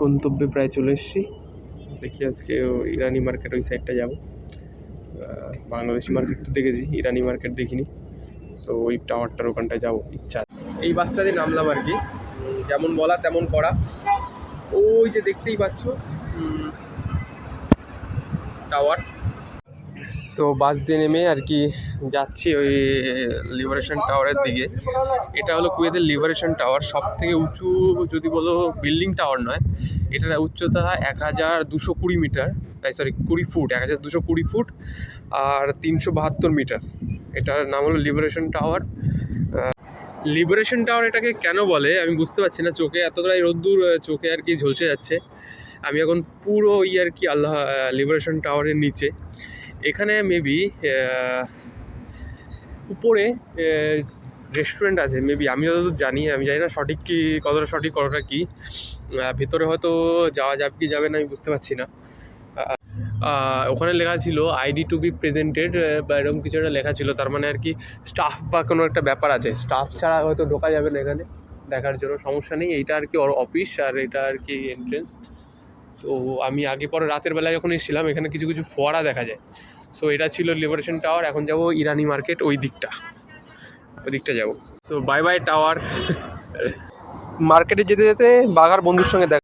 গন্তব্যে প্রায় চলে এসেছি। দেখি আজকে ইরানি মার্কেট ওই সাইডটা যাব। বাংলাদেশি মার্কেট তো দেখেছি, ইরানি মার্কেট দেখিনি। সো ওই টাওয়ারটার ওখানটায় যাব, ইচ্ছা এই বাসটা দিয়ে নামলাম আর কি। যেমন বলা তেমন করা। ওই যে দেখতেই পাচ্ছ টাওয়ার সো বাস দিয়ে নেমে আর কি যাচ্ছি ওই লিবারেশন টাওয়ারের দিকে। এটা হলো কুয়েতের লিবারেশন টাওয়ার সব থেকে উঁচু যদি বলো বিল্ডিং টাওয়ার নয়, এটার উচ্চতা এক হাজার দুশো কুড়ি মিটার তাই সরি কুড়ি ফুট এক হাজার দুশো কুড়ি ফুট আর তিনশো বাহাত্তর মিটার এটার নাম হলো লিবারেশন টাওয়ার লিবারেশন টাওয়ার এটাকে কেন বলে আমি বুঝতে পারছি না। চোখে এতটাই রোদ্দুর, চোখে আর কি ঝলসে যাচ্ছে। আমি এখন পুরো ওই আর কি আল্লাহ লিবারেশন টাওয়ারের নিচে। এখানে মেবি উপরে রেস্টুরেন্ট আছে মেবি আমি যতদূর জানি, আমি জানি না সঠিক কি, কতটা সঠিক, কতটা কী। ভেতরে হয়তো যাওয়া যাবে কি যাবে না, আমি বুঝতে পারছি না। ওখানে লেখা ছিল আইডি টু বি প্রেজেন্টেড বা এরকম কিছু একটা লেখা ছিল, তার মানে আর কি স্টাফ বা কোনো একটা ব্যাপার আছে। স্টাফ ছাড়া হয়তো ঢোকা যাবে না এখানে, দেখার জন্য, সমস্যা নেই। এইটা আর কি অফিস আর এটা আর কি এন্ট্রেন্স তো আমি আগে পরে রাতের বেলায় যখন এসেছিলাম, এখানে কিছু কিছু ফোয়ারা দেখা যায়। সো এটা ছিল লিবারেশন টাওয়ার এখন যাব ইরানি মার্কেট ওই দিকটা। ওই দিকটা যাব। সো বাই বাই টাওয়ার মার্কেটে যেতে যেতে বাঘার বন্ধুর সঙ্গে দেখা